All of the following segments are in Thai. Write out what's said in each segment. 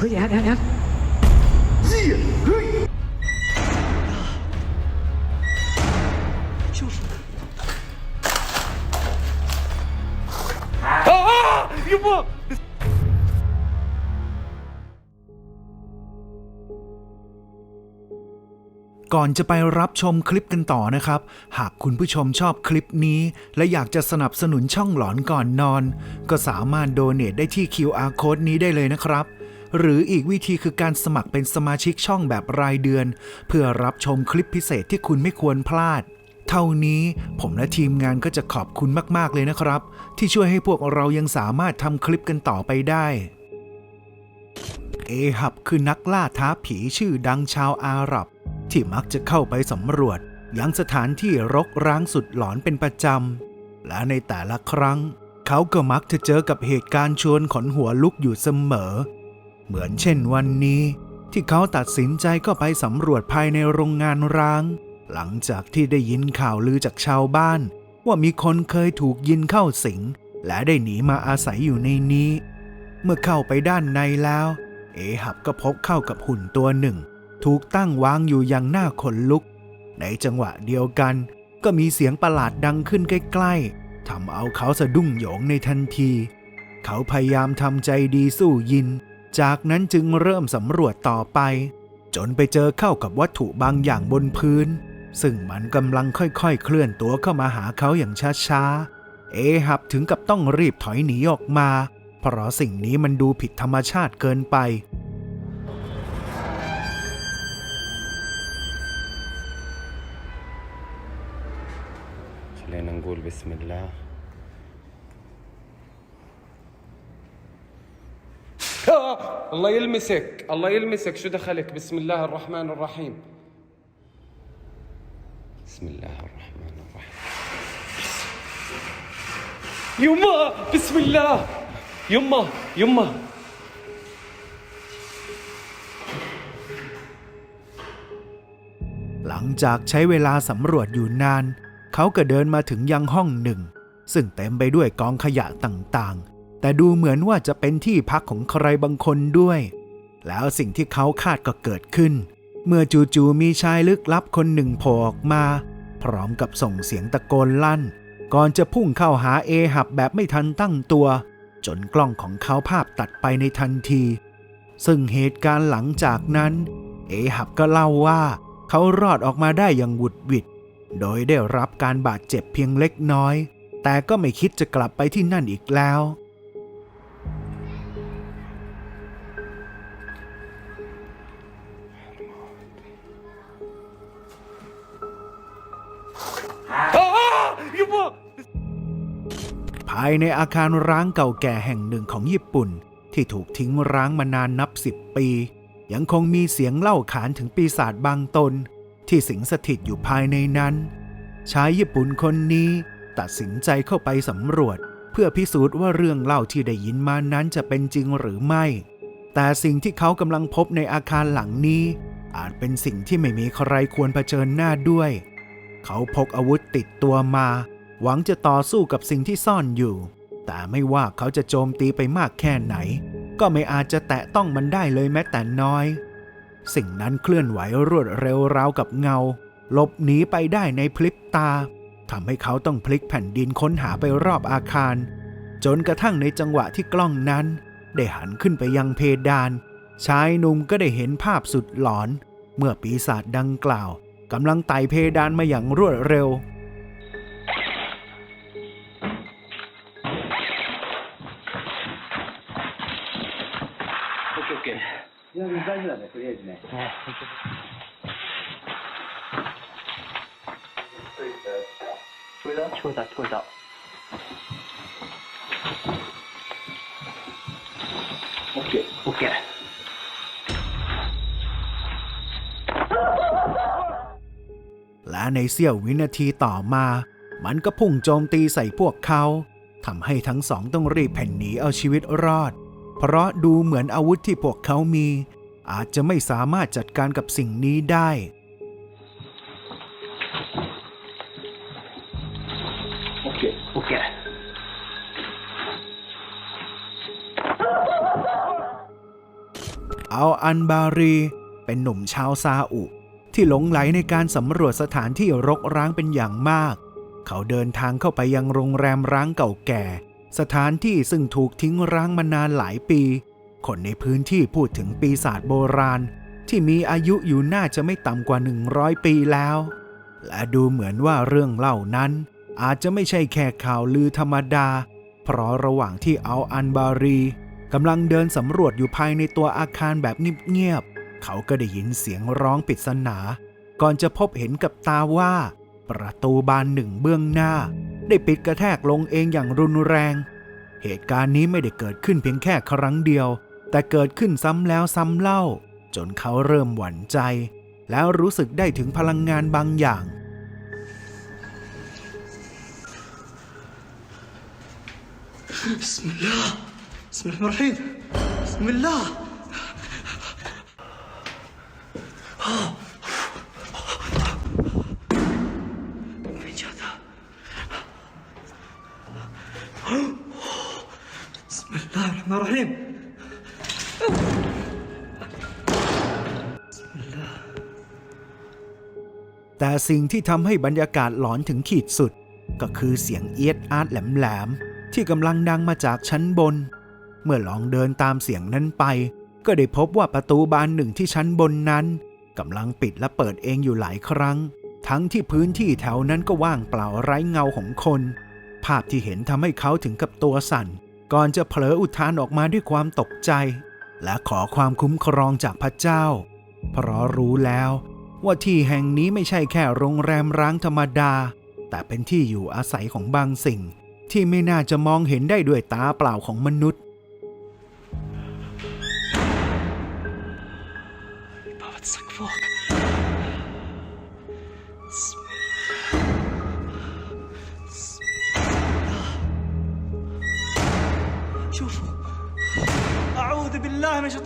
เฮ้ยแอดแอดแอดเหี้ยเฮ้ยอ้ยก่อนจะไปรับชมคลิปกันต่อนะครับ หากคุณผู้ชมชอบคลิปนี้ และอยากจะสนับสนุนช่องหลอนก่อนนอน ก็สามารถโดเนทได้ที่ QR code นี้ได้เลยนะครับ หรืออีกวิธีคือการสมัครเป็นสมาชิกช่องแบบรายเดือน เพื่อรับชมคลิปพิเศษที่คุณไม่ควรพลาด เท่านี้ผมและทีมงานก็จะขอบคุณมากๆเลยนะครับ ที่ช่วยให้พวกเรายังสามารถทำคลิปกันต่อไปได้เอฮับคือนักล่าท้าผีชื่อดังชาวอาหรับ ที่มักจะเข้าไปสำรวจยังสถานที่รกร้างสุดหลอนเป็นประจำ และในแต่ละครั้ง เขาก็มักจะเจอกับเหตุการณ์ชวนขนหัวลุกอยู่เสมอ เหมือนเช่นวันนี้ ที่เขาตัดสินใจก็ไปสำรวจภายในโรงงานร้าง หลังจากที่ได้ยินข่าวลือจากชาวบ้าน ว่ามีคนเคยถูกยินเข้าสิง และได้หนีมาอาศัยอยู่ในนี้ เมื่อเข้าไปด้านในแล้ว เอหับก็พบเข้ากับหุ่นตัวหนึ่ง ถูกตั้งวางอยู่อย่างน่าขนลุก ในจังหวะเดียวกัน ก็มีเสียงประหลาดดังขึ้นใกล้ๆทำเอาเขาสะดุ้งโหยงในทันที เขาพยายามทำใจดีสู้ยิน จากนั้นจึงเริ่มสำรวจต่อไป จนไปเจอเข้ากับวัตถุบางอย่างบนพื้น ซึ่งมันกำลังค่อยๆ เคลื่อนตัวเข้ามาหาเขาอย่างช้าๆ เอหับถึงกับต้องรีบถอยหนีออกมา เพราะสิ่งนี้มันดูผิดธรรมชาติเกินไป خلينا نقول بسم الله آه! الله يلمسك الله يلمسك شو دخلك بسم الله الرحمن الرحيم بسم الله الرحمن الرحيم يما بسم الله يما يما หลังจากใช้เวลาสำรวจอยู่นาน เขาก็เดินมาถึงยังห้องหนึ่ง ซึ่งเต็มไปด้วยกองขยะต่างๆ แต่ดูเหมือนว่าจะเป็นที่พักของใครบางคนด้วย แล้วสิ่งที่เขาคาดก็เกิดขึ้น เมื่อจู่ๆมีชายลึกลับคนหนึ่งโผล่ออกมา พร้อมกับส่งเสียงตะโกนลั่น ก่อนจะพุ่งเข้าหาเอหับแบบไม่ทันตั้งตัว จนกล้องของเขาภาพตัดไปในทันที ซึ่งเหตุการณ์หลังจากนั้น เอหับก็เล่าว่า เขารอดออกมาได้อย่างหวุดหวิด โดยได้รับการบาดเจ็บเพียงเล็กน้อย แต่ก็ไม่คิดจะกลับไปที่นั่นอีกแล้ว พวก ภายในอาคารร้างเก่าแก่แห่งหนึ่งของญี่ปุ่น ที่ถูกทิ้งร้างมานานนับสิบปี ยังคงมีเสียงเล่าขานถึงปีศาจบางตน ที่สิงสถิตอยู่ภายในนั้น ชายญี่ปุ่นคนนี้ตัดสินใจเข้าไปสำรวจ เพื่อพิสูจน์ว่าเรื่องเล่าที่ได้ยินมานั้นจะเป็นจริงหรือไม่ แต่สิ่งที่เขากำลังพบในอาคารหลังนี้ อาจเป็นสิ่งที่ไม่มีใครควรเผชิญหน้าด้วย เขาพกอาวุธติดตัวมา หวังจะต่อสู้กับสิ่งที่ซ่อนอยู่ แต่ไม่ว่าเขาจะโจมตีไปมากแค่ไหน ก็ไม่อาจจะแตะต้องมันได้เลยแม้แต่น้อย สิ่งนั้นเคลื่อนไหวรวดเร็วราวกับเงาหลบหนีไปได้ในพลิบตาทำให้เขาต้องพลิกแผ่นดินค้นหาไปรอบอาคาร จนกระทั่งในจังหวะที่กล้องนั้น ได้หันขึ้นไปยังเพดาน ชายหนุ่มก็ได้เห็นภาพสุดหลอน เมื่อปีศาจดังกล่าวกำลังไต่เพดานมาอย่างรวดเร็ว いや、大丈夫だね、とりあえずね。聞こえた聞こえた、聞こえた。オッケー、オッケー。 และในเสี้ยววินาทีต่อมา มันก็พุ่งโจมตีใส่พวกเขาทำให้ทั้งสองต้องรีบแผ่นหนีเอาชีวิตรอด เพราะดูเหมือนอาวุธที่พวกเขามี อาจจะไม่สามารถจัดการกับสิ่งนี้ได้เอาอันบารี เป็นหนุ่มชาวซาอุ ที่หลงไหลในการสำรวจสถานที่รกร้างเป็นอย่างมาก เขาเดินทางเข้าไปยังโรงแรมร้างเก่าแก่ สถานที่ซึ่งถูกทิ้งร้างมานานหลายปี คนในพื้นที่พูดถึงปีศาจโบราณ ที่มีอายุอยู่น่าจะไม่ต่ำกว่า 100 ปีแล้ว และดูเหมือนว่าเรื่องเล่านั้น อาจจะไม่ใช่แค่ข่าวลือธรรมดา เพราะระหว่างที่เอัลอันบารีกำลังเดินสำรวจอยู่ภายในตัวอาคารแบบเงียบๆเขาก็ได้ยินเสียงร้องปริศนา ก่อนจะพบเห็นกับตาว่า ประตูบานหนึ่งเบื้องหน้า ได้ปิดกระแทกลงเองอย่างรุนแรง เหตุการณ์นี้ไม่ได้เกิดขึ้นเพียงแค่ครั้งเดียว แต่เกิดขึ้นซ้ำแล้วซ้ำเล่า จนเขาเริ่มหวั่นใจ แล้วรู้สึกได้ถึงพลังงานบางอย่างบิสมิลลาห์สมิลลาห์รหิมบิสมิลลา الرحمن الرحيم แต่สิ่งที่ทำให้บรรยากาศหลอนถึงขีดสุด ก็คือเสียงเอียดอาร์ตแหลมๆ ที่กำลังดังมาจากชั้นบน เมื่อลองเดินตามเสียงนั้นไป ก็ได้พบว่าประตูบานหนึ่งที่ชั้นบนนั้นกำลังปิดและเปิดเองอยู่หลายครั้ง ทั้งที่พื้นที่แถวนั้นก็ว่างเปล่าไร้เงาของคน ภาพที่เห็นทำให้เขาถึงกับตัวสั่น ก่อนจะเผลออุทานออกมาด้วยความตกใจ และขอความคุ้มครองจากพระเจ้า เพราะรู้แล้วว่าที่แห่งนี้ไม่ใช่แค่โรงแรมร้างธรรมดา แต่เป็นที่อยู่อาศัยของบางสิ่ง ที่ไม่น่าจะมองเห็นได้ด้วยตาเปล่าของมนุษย์ Повод.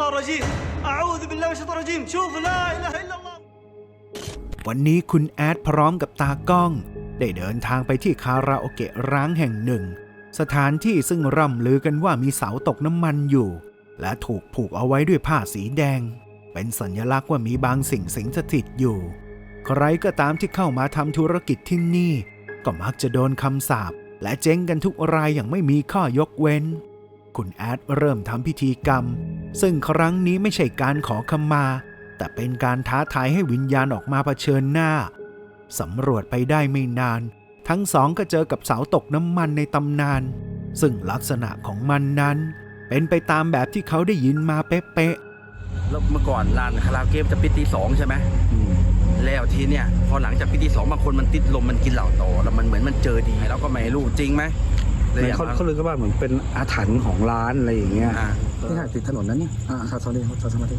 الشيطان الرجيم أعوذ بالله من الشيطان الرجيم شوفوا لا إله إلا الله วันนี้คุณแอดพร้อมกับตากล้อง ได้เดินทางไปที่คาราโอเกะร้างแห่งหนึ่ง สถานที่ซึ่งร่ำลือกันว่ามีเสาตกน้ำมันอยู่ และถูกผูกเอาไว้ด้วยผ้าสีแดง เป็นสัญลักษณ์ว่ามีบางสิ่งสิงสถิตอยู่ ใครก็ตามที่เข้ามาทำธุรกิจที่นี่ ก็มักจะโดนคำสาปและเจ๊งกันทุกรายอย่างไม่มีข้อยกเว้น คุณแอดเริ่มทำพิธีกรรม ซึ่งครั้งนี้ไม่ใช่การขอขมา แต่เป็นการท้าทายให้วิญญาณออกมาเผชิญหน้าสำรวจไปได้ไม่นาน ทั้งสองก็เจอกับเสาตกน้ำมันในตำนาน ซึ่งลักษณะของมันนั้น เป็นไปตามแบบที่เขาได้ยินมาเป๊ะแล้วเมื่อก่อนร้านคาราโอเกะจะปิดตีสองใช่ไหมแล้วทีเนี่ยพอหลังจากปิดตีสองบางคนมันติดลมมันกินเหล้าต่อแล้วมันเหมือนมันเจอดีเราก็ไม่รู้จริงไหม เลยเหมือนอยากเขามาเขาเลยก็ว่าเหมือนเป็นอาถรรพ์ของร้านอะไรอย่างเงี้ยอ่านี่ถ่ายติดถนนนั้นเนี่ยอ่าครับสวัสดีครับสวัสดี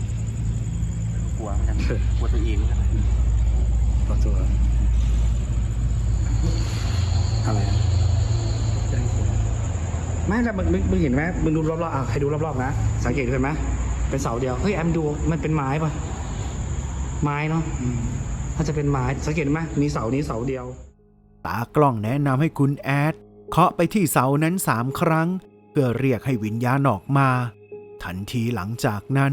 กลัวเหมือนกันกลัวตัวเองเหมือนกันขอตัวอะไรอะไม่แต่มึงมึงมึงเห็นไหมมึงดูรอบๆอะให้ดูรอบๆนะสังเกตดูเห็นไหมเป็นเสาเดียวเฮ้ยแอมดูมันเป็นไม้ปะไม้เนาะถ้าจะเป็นไม้สังเกตไหมมีเสานี้เสาเดียวๆตากล้องแนะนำให้คุณแอด เคาะไปที่เสานั้นสามครั้ง เพื่อเรียกให้วิญญาณออกมา ทันทีหลังจากนั้น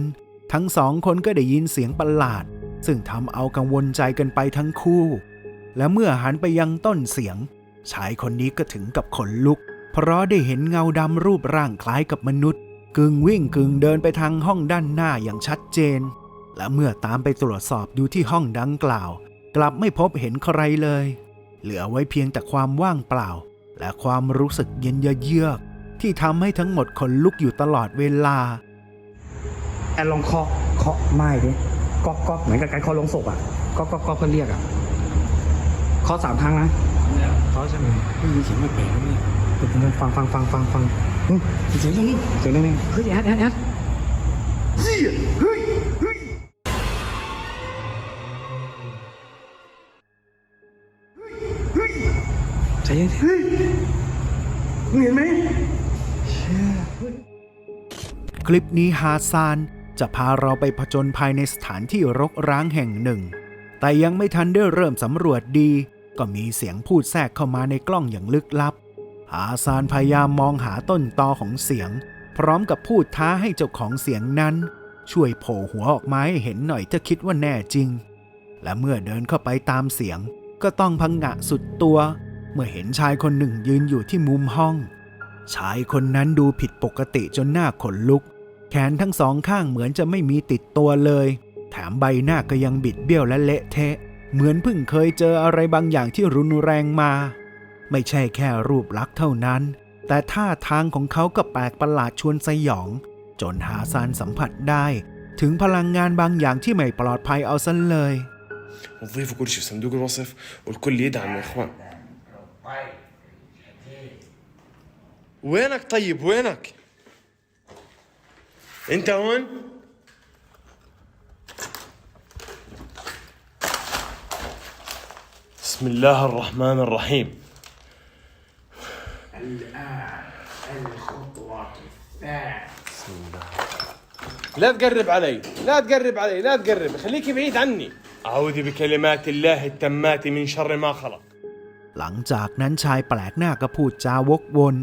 ทั้งสองคนก็ได้ยินเสียงประหลาด ซึ่งทำเอากังวลใจกันไปทั้งคู่ และเมื่อหันไปยังต้นเสียง ชายคนนี้ก็ถึงกับขนลุก เพราะได้เห็นเงาดำรูปร่างคล้ายกับมนุษย์ กึ่งวิ่งกึ่งเดินไปทางห้องด้านหน้าอย่างชัดเจน และเมื่อตามไปตรวจสอบดูที่ห้องดังกล่าว กลับไม่พบเห็นใครเลย เหลือไว้เพียงแต่ความว่างเปล่า และความรู้สึกเย็นเยือกๆที่ทำให้ทั้งหมดขนลุกอยู่ตลอดเวลา แอนลองเคาะเคาะไม้ดิก๊อกก๊อกเหมือนกับการเคาะลงศพอะก๊อกก๊อกก๊อกเพื่อเรียกอะเคาะสามครั้งนะเคาะใช่ไหมได้ยินเสียงแปลกๆนี่ฟังฟังฟังฟังฟังอืมเสียงตรงนี้เสียงตรงนี้เฮ้ยแอดแอดแอด ใจเย็นเฮ้ยมึงเห็นไหมคลิปนี้ฮาซานจะพาเราไปผจญภายในสถานที่รกร้างแห่งหนึ่ง แต่ยังไม่ทันได้เริ่มสำรวจดี ก็มีเสียงพูดแทรกเข้ามาในกล้องอย่างลึกลับ ฮาซานพยายามมองหาต้นตอของเสียง พร้อมกับพูดท้าให้เจ้าของเสียงนั้น ช่วยโผล่หัวออกมาให้เห็นหน่อยถ้าคิดว่าแน่จริง และเมื่อเดินเข้าไปตามเสียง ก็ต้องพังงะสุดตัว เมื่อเห็นชายคนหนึ่งยืนอยู่ที่มุมห้อง ชายคนนั้นดูผิดปกติจนหน้าขนลุก แขนทั้งสองข้างเหมือนจะไม่มีติดตัวเลย แถมใบหน้าก็ยังบิดเบี้ยวและเละเทะ เหมือนเพิ่งเคยเจออะไรบางอย่างที่รุนแรงมา ไม่ใช่แค่รูปลักษณ์เท่านั้น แต่ท่าทางของเขาก็แปลกประหลาดชวนสยอง จนหาซานสัมผัสได้ ถึงพลังงานบางอย่างที่ไม่ปลอดภัยเอาซะเลย نضيفوا كل شيء في صندوق الوصف والكل يدعم يا وينك طيب؟ وينك؟ انت هون؟ بسم الله الرحمن الرحيم. بسم الله لا تقرب علي لا تقرب علي لا تقرب خليك بعيد عني. أعوذ بكلمات الله التامات من شر ما خلق. หลังจากนั้นชายแปลกหน้าก็พูดจาวกวน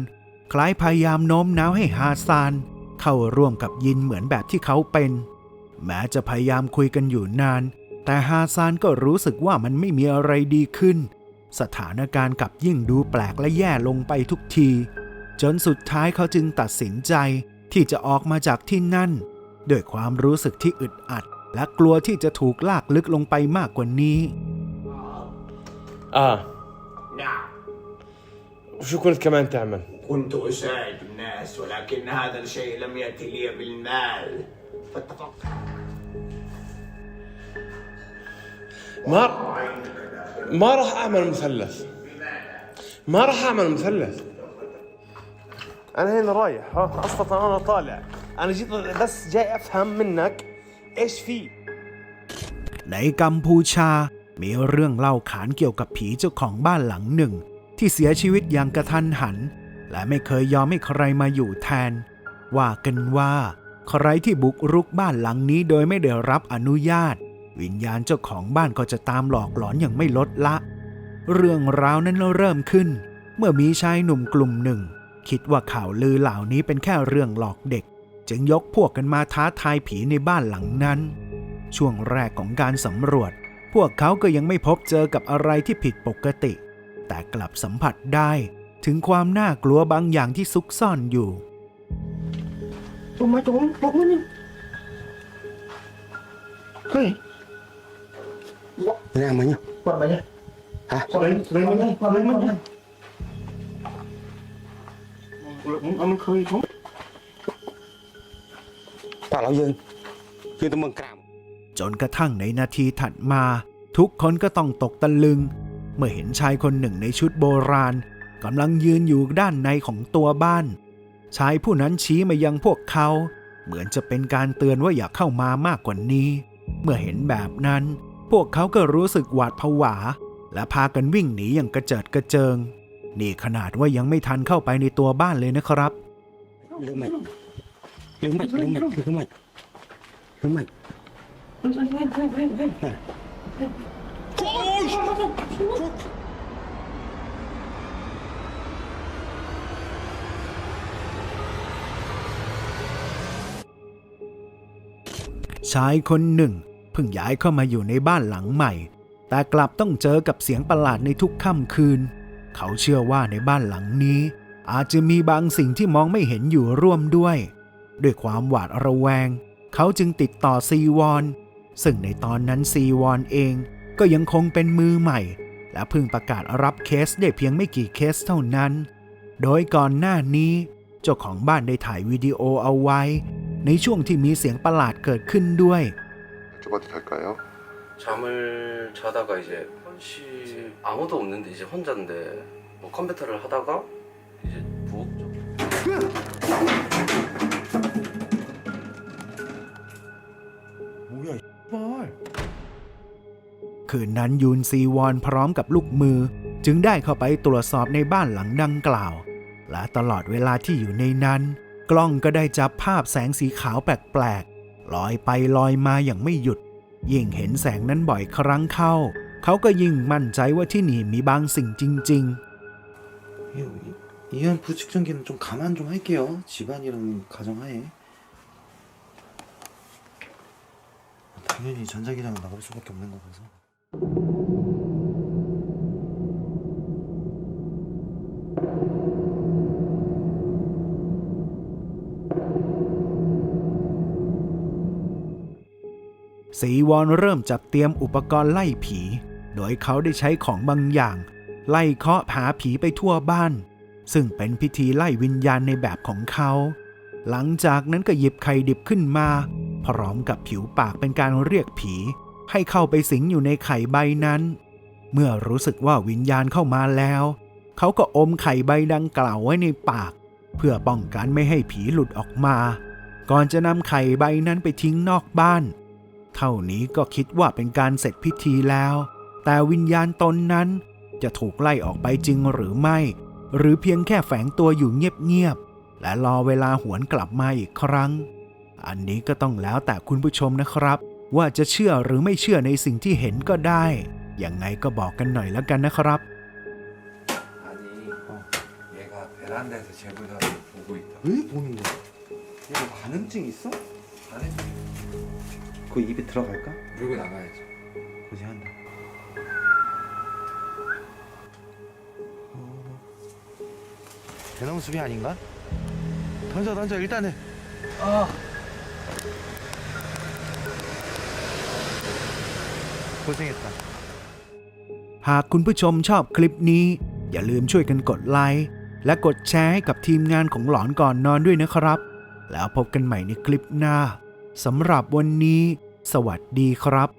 คล้ายพยายามโน้มน้าวให้ฮาซาน เข้าร่วมกับยินเหมือนแบบที่เขาเป็น แม้จะพยายามคุยกันอยู่นาน แต่ฮาซานก็รู้สึกว่ามันไม่มีอะไรดีขึ้น สถานการณ์กลับยิ่งดูแปลกและแย่ลงไปทุกที จนสุดท้ายเขาจึงตัดสินใจที่จะออกมาจากที่นั่นด้วยความรู้สึกที่อึดอัด และกลัวที่จะถูกลากลึกลงไปมากกว่านี้ آه نعم وشو كنت كمان تعمل؟ كنت أساعد الناس ولكن هذا الشيء لم يأتي لي بالمال فاتفقت ما ما راح اعمل مثلث ما راح اعمل مثلث انا هنا رايح ها اصلا انا طالع انا جيت بس جاي افهم منك ايش في ในกัมพูชา มีเรื่องเล่าขานเกี่ยวกับผีเจ้าของบ้านหลังหนึ่ง ที่เสียชีวิตอย่างกระทันหัน และไม่เคยยอมให้ใครมาอยู่แทน ว่ากันว่า ใครที่บุกรุกบ้านหลังนี้โดยไม่ได้รับอนุญาต วิญญาณเจ้าของบ้านก็จะตามหลอกหลอนอย่างไม่ลดละ เรื่องราวนั้นเริ่มขึ้น เมื่อมีชายหนุ่มกลุ่มหนึ่ง คิดว่าข่าวลือเหล่านี้เป็นแค่เรื่องหลอกเด็ก จึงยกพวกกันมาท้าทายผีในบ้านหลังนั้น ช่วงแรกของการสำรวจ พวกเขาก็ยังไม่พบเจอกับอะไรที่ผิดปกติ แต่กลับสัมผัสได้ถึงความน่ากลัวบางอย่างที่ซุกซ่อนอยู่ Làm mà nhá. Quạt mày nhé Hả? Quạt lấy, lấy mày nhé Quạt lấy mày nhé Anh khơi không Tao lão Dương. Dương tao mừng cảm. จนกระทั่งในนาทีถัดมา ทุกคนก็ต้องตกตะลึง เมื่อเห็นชายคนหนึ่งในชุดโบราณกำลังยืนอยู่ด้านในของตัวบ้าน ชายผู้นั้นชี้มายังพวกเขา เหมือนจะเป็นการเตือนว่าอย่าเข้ามามากกว่านี้ เมื่อเห็นแบบนั้น พวกเขาก็รู้สึกหวาดผวา และพากันวิ่งหนีอย่างกระเจิดกระเจิง นี่ขนาดว่ายังไม่ทันเข้าไปในตัวบ้านเลยนะครับ Lương mạch. Lương mạch, lương mạch, lương mạch. Lương ชายคนหนึ่งเพิ่งย้ายเข้ามาอยู่ในบ้านหลังใหม่ แต่กลับต้องเจอกับเสียงประหลาดในทุกค่ำคืน เขาเชื่อว่าในบ้านหลังนี้ อาจจะมีบางสิ่งที่มองไม่เห็นอยู่ร่วมด้วย ด้วยความหวาดระแวง เขาจึงติดต่อซีวอน ซึ่งในตอนนั้นซีวอนเองก็ยังคงเป็นมือใหม่ และเพิ่งประกาศรับเคสได้เพียงไม่กี่เคสเท่านั้น โดยก่อนหน้านี้ เจ้าของบ้านได้ถ่ายวิดีโอเอาไว้ ในช่วงที่มีเสียงประหลาดเกิดขึ้นด้วย 여쭤봐도 될까요? 잠을 자다가 이제 씨 아무도 없는데 이제 혼자인데 뭐 컴퓨터를 하다가 이제 부엌 쪽 คืนนั้นยูนซีวอนพร้อมกับลูกมือ จึงได้เข้าไปตรวจสอบในบ้านหลังดังกล่าว และตลอดเวลาที่อยู่ในนั้น กล้องก็ได้จับภาพแสงสีขาวแปลกๆ ลอยไปลอยมาอย่างไม่หยุด ยิ่งเห็นแสงนั้นบ่อยครั้งเข้า เขาก็ยิ่งมั่นใจว่าที่นี่มีบางสิ่งจริง 이, 이혼 부직전기는 좀 감안 좀 할게요. 집안이라는 가정하에. 당연히 전자기장은 나갈 수밖에 없는 거라서. ” สีวอนเริ่มจัดเตรียมอุปกรณ์ไล่ผี โดยเขาได้ใช้ของบางอย่าง ไล่เคาะหาผีไปทั่วบ้าน ซึ่งเป็นพิธีไล่วิญญาณในแบบของเขา หลังจากนั้นก็หยิบไข่ดิบขึ้นมา พร้อมกับผิวปากเป็นการเรียกผี ให้เข้าไปสิงอยู่ในไข่ใบนั้น เมื่อรู้สึกว่าวิญญาณเข้ามาแล้ว เขาก็อมไข่ใบดังกล่าวไว้ในปาก เพื่อป้องกันไม่ให้ผีหลุดออกมา ก่อนจะนำไข่ใบนั้นไปทิ้งนอกบ้าน เท่านี้ก็คิดว่าเป็นการเสร็จพิธีแล้ว แต่วิญญาณตนนั้นจะถูกไล่ออกไปจริงหรือไม่ หรือเพียงแค่แฝงตัวอยู่เงียบๆ และรอเวลาหวนกลับมาอีกครั้ง อันนี้ก็ต้องแล้วแต่คุณผู้ชมนะครับ ว่าจะเชื่อหรือไม่เชื่อในสิ่งที่เห็นก็ได้ ยังไงก็บอกกันหน่อยแล้วกันนะครับ 아니 얘가 베란다에서 제보자를 보고 있다 왜 보는 거야? 얘가 가능증 있어? 안에 그 입에 들어갈까? 물고 나가야죠 고지 한다. 어... 대나무 숲이 아닌가? 던져 던져 일단은. 아. 고생했다. หากคุณผู้ชมชอบคลิปนี้ อย่าลืมช่วยกันกดไลค์และกดแชร์ให้กับทีมงานของหลอนก่อนนอนด้วยนะครับ แล้วพบกันใหม่ในคลิปหน้าสำหรับวันนี้ สวัสดีครับ